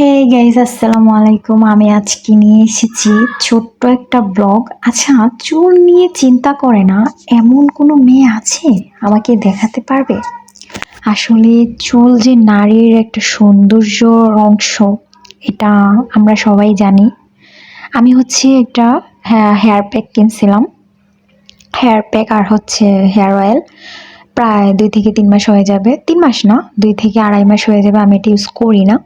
Hey guys আসসালামু আলাইকুম। আমি আজকে নিয়ে এসেছি ছোট্ট একটা ব্লগ। আচ্ছা চুল নিয়ে চিন্তা করে না, এমন কোনো মেয়ে আছে? আমাকে দেখাতে পারবে? আসলে চুল যে নারীর একটা সৌন্দর্য অংশ, এটা আমরা সবাই জানি। আমি হচ্ছে একটা হেয়ার প্যাক কিনছিলাম। হেয়ার প্যাক আর হচ্ছে হেয়ার অয়েল প্রায় দুই থেকে তিন মাস হয়ে যাবে। তিন মাস না, দুই থেকে আড়াই মাস হয়ে যাবে। আমি এটা ইউজ করি না।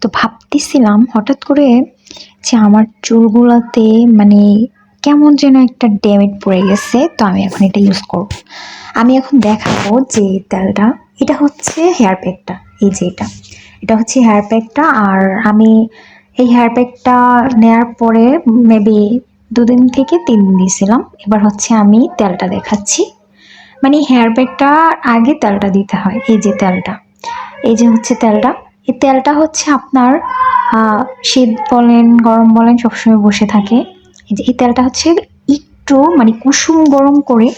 তো ভাবতেছিলাম হঠাৎ করে যে আমার চুলগুলোতে মানে কেমন যেন একটা ড্যামেজ পড়ে গেছে, তো আমি এখন এটা ইউজ করব। আমি এখন দেখাবো যে তেলটা, এটা হচ্ছে হেয়ার প্যাকটা এই যে এটা। এটা হচ্ছে হেয়ার প্যাকটা আর আমি এই হেয়ার প্যাকটা নেওয়ার পরে মেবি দুদিন থেকে তিন দিন দিয়েছিলাম। এবার হচ্ছে আমি তেলটা দেখাচ্ছি। মানে হেয়ার প্যাকটা আগে তেলটা দিতে হয়, এই যে তেলটা। এই যে হচ্ছে তেলটা। এই তেলটা হচ্ছে আপনার শীত বলেন, গরম বলেন, সবসময় বসে থাকে। এই যে এই তেলটা হচ্ছে একটু মানে কুসুম গরম করে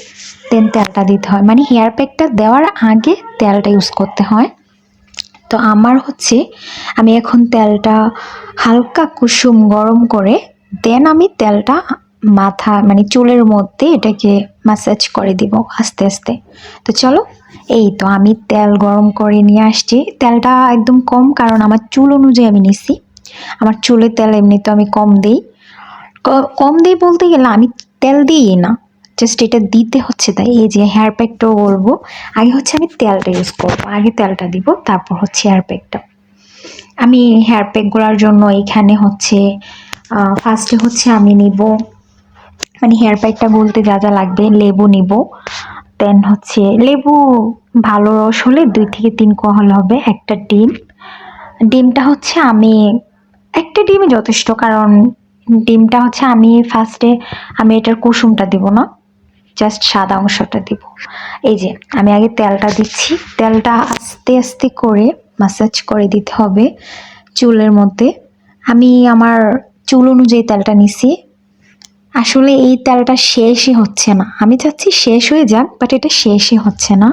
দেন তেলটা দিতে হয়। মানে হেয়ার প্যাকটা দেওয়ার আগে তেলটা ইউজ করতে হয়। তো আমার হচ্ছে, আমি এখন তেলটা হালকা কুসুম গরম করে, দেন আমি তেলটা মাথা মানে চুলের মধ্যে এটাকে ম্যাসাজ করে দিব আস্তে আস্তে। তো চলো, এই তো আমি তেল গরম করে নিয়ে আসছি। তেলটা একদম কম, কারণ আমার চুল অনুযায়ী আমি নিছি। আমার চুলের তেল এমনি তো আমি কম দিই। কম দিই বলতে গেলে আমি তেল দিই না। জাস্ট এটা দিতে হচ্ছে তাই, এই যে হেয়ার প্যাকটাও বলব আগে হচ্ছে আমি তেলটা ইউজ করব। আগে তেলটা দিব, তারপর হচ্ছে হেয়ার প্যাকটা আমি হেয়ার প্যাক প্যাকগুলোর জন্য এখানে হচ্ছে ফার্স্টে হচ্ছে আমি নিব মানে হেয়ার প্যাকটা বলতে যা যা লাগবে, লেবু নিব। দেন হচ্ছে লেবু ভালো রস হলে দুই থেকে তিন কোয়া হলে হবে একটা ডিম। ডিমটা হচ্ছে আমি, একটা ডিমই যথেষ্ট কারণ ডিমটা হচ্ছে আমি ফার্স্টে আমি এটার কুসুমটা দিব না জাস্ট সাদা অংশটা দিব। এই যে, আমি আগে তেলটা দিচ্ছি। তেলটা আস্তে আস্তে করে মাসাজ করে দিতে হবে চুলের মধ্যে। আমি আমার চুল অনুযায়ী তেলটা নিছি। আসলে এই তেলটা শেষই হচ্ছে না। আমি চাচ্ছি শেষ হয়ে যাক বাট এটা শেষই হচ্ছে না।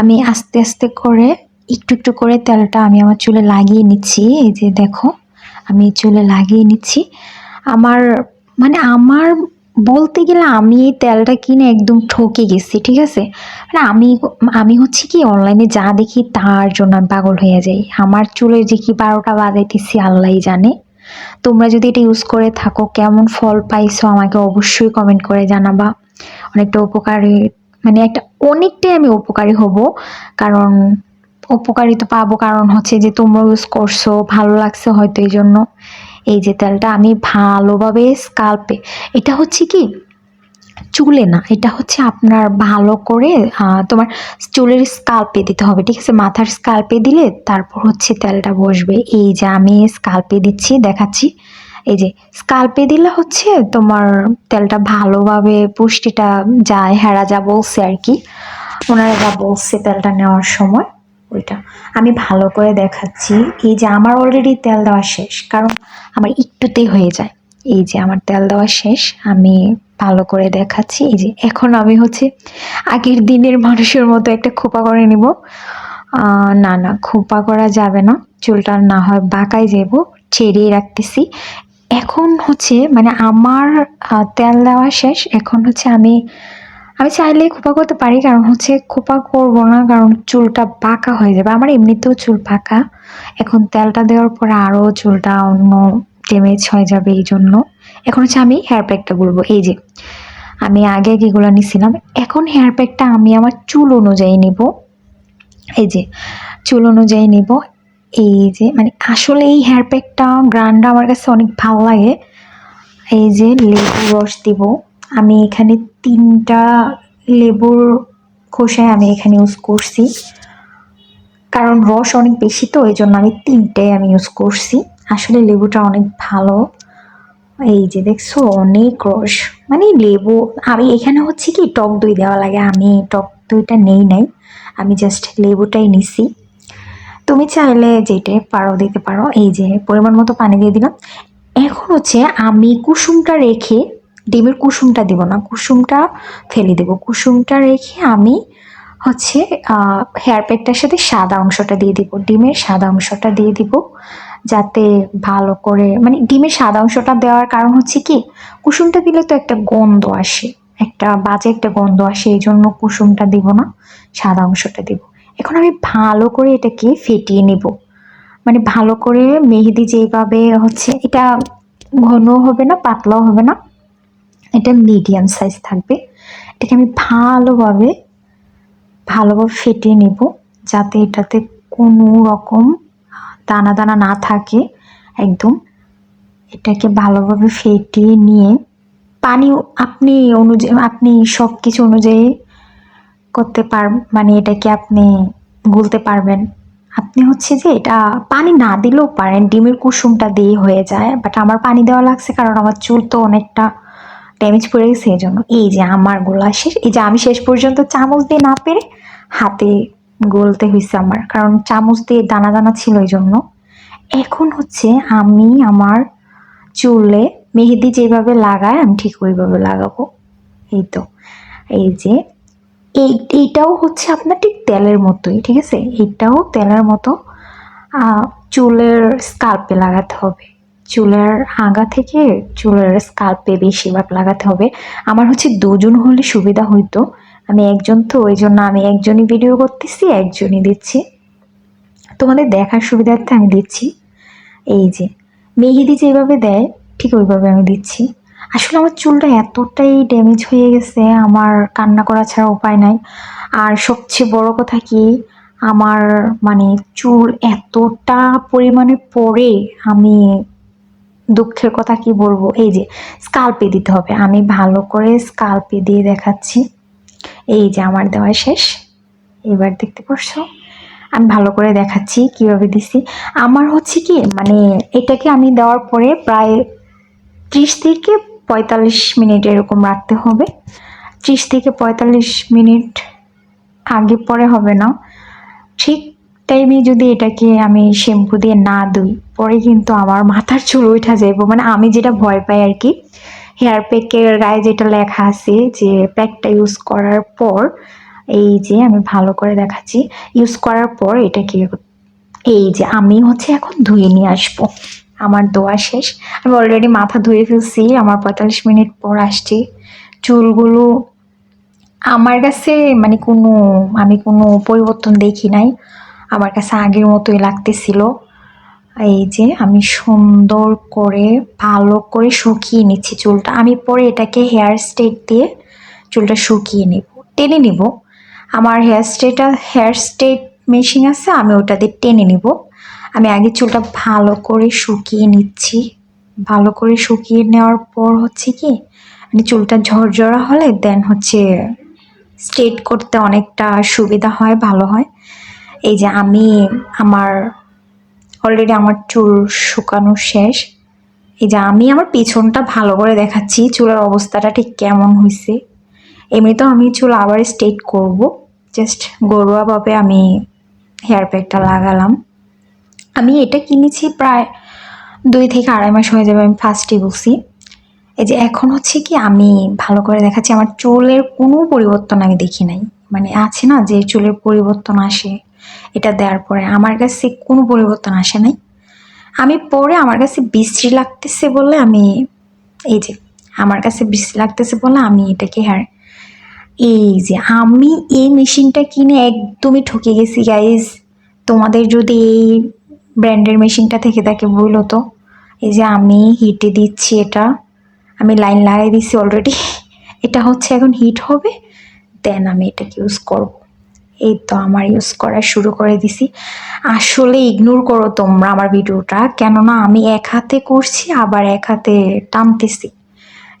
আমি আস্তে আস্তে করে, একটু একটু করে তেলটা আমি আমার চুলে লাগিয়ে নিচ্ছি। এই যে দেখো, আমি চুলে লাগিয়ে নিচ্ছি। আমার মানে আমার বলতে গেলে আমি এই তেলটা কিনে একদম ঠকে গেছি, ঠিক আছে? মানে আমি আমি হচ্ছে কি অনলাইনে যা দেখি তার জন্য আমি পাগল হয়ে যাই। আমার চুলের যে কি বারোটা বাজাইতেছি, আল্লাহই জানে। তোমরা যদি এটা ইউজ করে থাকো, কেমন ফল পাইছো আমাকে অবশ্যই কমেন্ট করে জানাবা। অনেকটা উপকারী মানে একটা অনেকটাই আমি উপকারী হব, কারণ উপকারী তো পাবো, কারণ হচ্ছে যে তোমরা ইউজ করছ, ভালো লাগছে হয়তো এই জন্য। এই যে তেলটা আমি ভালোভাবে স্কাল্পে এটা হচ্ছে কি? চুলে না, এটা হচ্ছে আপনার ভালো করে তোমার চুলের স্কাল্পে দিতে হবে, ঠিক আছে? মাথার স্কাল্পে দিলে তারপর হচ্ছে তেলটা বসবে। এই যে আমি স্কাল্পে দিচ্ছি, দেখাচ্ছি। এই যে স্কাল্পে দিলে হচ্ছে তোমার তেলটা ভালোভাবে পুষ্টিটা যায়, হেরা যা বলছে আর কি। ওনারা যা বলছে তেলটা নেওয়ার সময়, ওইটা। আমি ভালো করে দেখাচ্ছি। এই যে আমার অলরেডি তেল দেওয়া শেষ, কারণ আমার একটুতেই হয়ে যায়। এই যে আমার তেল দেওয়া শেষ, আমি ভালো করে দেখাচ্ছি। এই যে এখন আমি হচ্ছে আগের দিনের মানুষের মতো একটা খোপা করে নিব। না না, খোপা করা যাবে না। চুলটা না হয় বাঁকায় যাব ছেড়িয়ে রাখতেছি। এখন হচ্ছে মানে আমার তেল দেওয়া শেষ। এখন হচ্ছে আমি আমি চাইলে খোপা করতে পারি, কারণ হচ্ছে খোপা করব না, কারণ চুলটা বাঁকা হয়ে যাবে। আমার এমনিতেও চুল বাঁকা। এখন তেলটা দেওয়ার পরে আরও চুলটা অন্য ড্যামেজ হয়ে যাবে এই জন্য এখন হচ্ছে আমি হেয়ার প্যাকটা বলব এই যে। আমি আগে যেগুলো নিছিলাম, এখন হেয়ার প্যাকটা আমি আমার চুল অনুযায়ী নিব। এই যে, চুল অনুযায়ী নিব। এই যে মানে আসলে এই হেয়ার প্যাকটা গ্রান্ডটা আমার কাছে অনেক ভালো লাগে। এই যে লেবু রস দিব। আমি এখানে তিনটা লেবুর খোসায় আমি এখানে ইউজ করছি। কারণ রস অনেক বেশি তো এই জন্য আমি তিনটাই আমি ইউজ করছি। আসলে লেবুটা অনেক ভালো। এই যে দেখছ, অনেক রস। মানে লেবু, আমি এখানে হচ্ছে কি, টক দই দেওয়া লাগে। আমি টক দইটা নেই নাই। আমি জাস্ট লেবুটাই নিছি। তুমি চাইলে যেটা পারো, দিতে পারো। এই যে পরিমাণ মতো পানি দিয়ে দিলাম। এখন হচ্ছে আমি কুসুমটা রেখে ডিমের কুসুমটা দিব না। কুসুমটা ফেলে দেবো। কুসুমটা রেখে আমি হচ্ছে হেয়ার প্যাকটার সাথে সাদা অংশটা দিয়ে দিব। ডিমের সাদা অংশটা দিয়ে দিব। যাতে ভালো করে মানে ডিমের সাদা অংশটা দেওয়ার কারণ হচ্ছে কি, কুসুমটা দিলে তো একটা গন্ধ আসে, একটা বাজে একটা গন্ধ আসে এই জন্য কুসুমটা দিব না সাদা অংশটা দিব। এখন আমি ভালো করে এটাকে ফেটিয়ে নেব। মানে ভালো করে মেহেদি যেভাবে হচ্ছে, এটা ঘন হবে না, পাতলাও হবে না, এটা মিডিয়াম সাইজ থাকবে। এটাকে আমি ভালোভাবে ভালোভাবে ফেটিয়ে নেব, যাতে এটাতে কোনো রকম দানা দানা না থাকে, একদম। এটাকে ভালোভাবে ফেটিয়ে নিয়ে পানি আপনি অনুযায়ী, আপনি সব কিছু অনুযায়ী করতে পার মানে এটাকে আপনি গুলতে পারবেন। আপনি হচ্ছে যে এটা পানি না দিলেও পারেন, ডিমের কুসুমটা দিয়ে হয়ে যায় বাট আমার পানি দেওয়া লাগছে কারণ আমার চুল তো অনেকটা ড্যামেজ পড়ে গেছে, এই জন্য। এই যে আমার গোলা শেষ, এই যে আমি শেষ পর্যন্ত চামচ দিয়ে না পেরে হাতে গলতে হয়েছে আমার। কারণ চামচ দিয়ে দানা দানা ছিল এই জন্য এখন হচ্ছে আমি আমার চুলে মেহেদি যেভাবে লাগায় আমি ঠিক ওইভাবে লাগাবো। এই তো। এই যে, এই এইটাও হচ্ছে আপনার ঠিক তেলের মতোই, ঠিক আছে? এইটাও তেলের মতো চুলের স্কাল্পে লাগাতে হবে। চুলের আগা থেকে চুলের স্কাল্পে বেশিরভাগ লাগাতে হবে। আমার হচ্ছে দুজন হলে সুবিধা হইতো। আমি একজন তো, ওই জন্য আমি একজনই ভিডিও করতেছি, একজনই দিচ্ছি। তোমাদের দেখার সুবিধার্থে আমি দিচ্ছি। এই যে, মেহেদি যেভাবে দেয়, ঠিক ওইভাবে আমি দিচ্ছি। আসলে আমার চুলটা এতটাই ড্যামেজ হয়ে গেছে, আমার কান্না করা ছাড়া উপায় নাই। আর সবচেয়ে বড় কথা কি, আমার মানে চুল এতটা পরিমাণে পড়ে, আমি দুঃখের কথা কি বলব? এই যে স্কাল্পে দিতে হবে। আমি ভালো করে স্কাল্পে দিয়ে দেখাচ্ছি। এই যে আমার দেওয়া শেষ। এবার দেখতে পারছ? আমি ভালো করে দেখাচ্ছি কীভাবে দিছি। আমার হচ্ছে কি মানে এটাকে আমি দেওয়ার পরে প্রায় ত্রিশ থেকে পঁয়তাল্লিশ মিনিট এরকম রাখতে হবে। ত্রিশ থেকে পঁয়তাল্লিশ মিনিট আগে পরে হবে না। ঠিক টাইমে যদি এটাকে আমি শ্যাম্পু দিয়ে না ধুই পরে কিন্তু আমার মাথার চুল উঠা যাইব। মানে আমি যেটা ভয় পাই আর কি হেয়ার প্যাকের গায়ে যেটা লেখা আছে যে প্যাকটা ইউজ করার পর, এই যে আমি ভালো করে দেখাচ্ছি ইউজ করার পর এটা কি এই যে আমি হচ্ছে এখন ধুয়ে নিয়ে আসব। আমার দোয়া শেষ। আমি অলরেডি মাথা ধুয়ে ফেলছি, আমার পঁয়তাল্লিশ মিনিট পর আসছি। চুলগুলো আমার কাছে মানে কোনো, আমি কোনো পরিবর্তন দেখি নাই। আমার কাছে আগের মতোই লাগতেছিল। এই যে আমি সুন্দর করে, ভালো করে শুকিয়ে নিচ্ছি চুলটা। আমি পরে এটাকে হেয়ার স্ট্রেট দিয়ে চুলটা শুকিয়ে নেব, টেনে নিব। আমার হেয়ার স্ট্রেটা হেয়ার স্ট্রেট মেশিন আছে, আমি ওটা দিয়ে টেনে নিব। আমি আগে চুলটা ভালো করে শুকিয়ে নিচ্ছি। ভালো করে শুকিয়ে নেওয়ার পর হচ্ছে কি মানে চুলটা ঝরঝরা হলে দেন হচ্ছে স্ট্রেট করতে অনেকটা সুবিধা হয়, ভালো হয়। এই যে আমি আমার অলরেডি আমার চুল শুকানো শেষ। এই যে আমি আমার পিছনটা ভালো করে দেখাচ্ছি, চুলের অবস্থাটা ঠিক কেমন হয়েছে এমনিতেও আমি চুল আবার স্ট্রেট করব। জাস্ট ঘরোয়াভাবে আমি হেয়ার প্যাকটা লাগালাম। আমি এটা কিনেছি প্রায় দুই থেকে আড়াই মাস হয়ে যাবে আমি ফার্স্টে বলছি। এই যে এখন হচ্ছে কি আমি ভালো করে দেখাচ্ছি, আমার চুলের কোনো পরিবর্তন আমি দেখি নাই। মানে আছে না যে চুলের পরিবর্তন আসে। এটা দেওয়ার পরে আমার কাছে কোনো পরিবর্তন আসে নাই। আমি পরে আমার কাছে বিশ্রী লাগতেছে বলে আমি, এই যে, আমার কাছে বিশ্রী লাগতেছে বলে আমি এটাকে হ্যাঁ এই যে, আমি এই মেশিনটা কিনে একদমই ঠকে গেছি গাইজ তোমাদের যদি এই ব্র্যান্ডের মেশিনটা থেকে থাকে বলল তো। এই যে, আমি হিটে দিচ্ছি এটা, আমি লাইন লাগাই দিচ্ছি অলরেডি এটা হচ্ছে এখন হিট হবে দেন আমি এটাকে ইউজ করব। এই তো আমার ইউজ করা শুরু করে দিছি। আসলে ইগনোর করো তোমরা আমার ভিডিওটা, কেননা আমি এক হাতে করছি, আবার এক হাতে টানতেছি।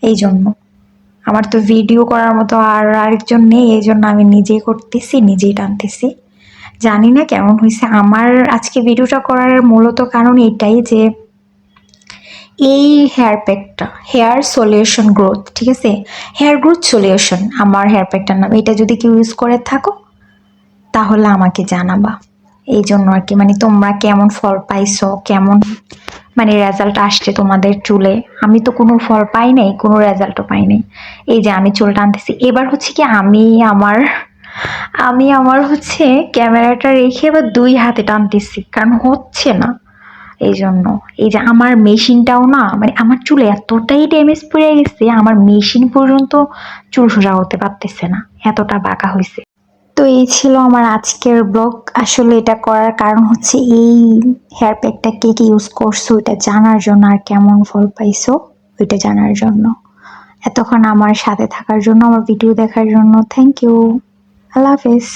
এই জন্য। আমার তো ভিডিও করার মতো আর আরেকজন নেই, এই জন্য আমি নিজেই করতেছি, নিজেই টানতেছি। জানি না কেমন হয়েছে আমার আজকে ভিডিওটা করার মূলত কারণ এটাই যে, এই হেয়ার প্যাকটা হেয়ার সলিউশন গ্রোথ ঠিক আছে? হেয়ার গ্রোথ সলিউশন আমার হেয়ার প্যাকটার নাম। এটা যদি কেউ ইউজ করে থাকো তাহলে আমাকে জানাবা। এই জন্য আর কি মানে তোমরা কেমন ফল পাইছো, কেমন মানে রেজাল্ট আসছে তোমাদের চুলে? আমি তো কোনো ফল পাই নাই, কোনো রেজাল্টও পাই নাই। এই যে আমি চুল টানতেছি এবার হচ্ছে কি আমি আমার আমি আমার হচ্ছে ক্যামেরাটা রেখে এবার দুই হাতে টানতেছি, কারণ হচ্ছে না। এই জন্য, এই যে আমার মেশিনটাও না মানে আমার চুলে এতটাই ড্যামেজ পড়ে গেছে, আমার মেশিন পর্যন্ত চুল সোজা হতে পারতেছে না, এতটা বাঁকা হয়েছে তো এই ছিল আমার আজকের ব্লগ। আসলে এটা করার কারণ হচ্ছে এই হেয়ার প্যাকটা কে কে ইউজ করছ, এটা জানার জন্য আর কেমন ফল পাইছো, ওইটা জানার জন্য। এতক্ষণ আমার সাথে থাকার জন্য, আমার ভিডিও দেখার জন্য থ্যাংক ইউ আল্লাহ হাফেজ।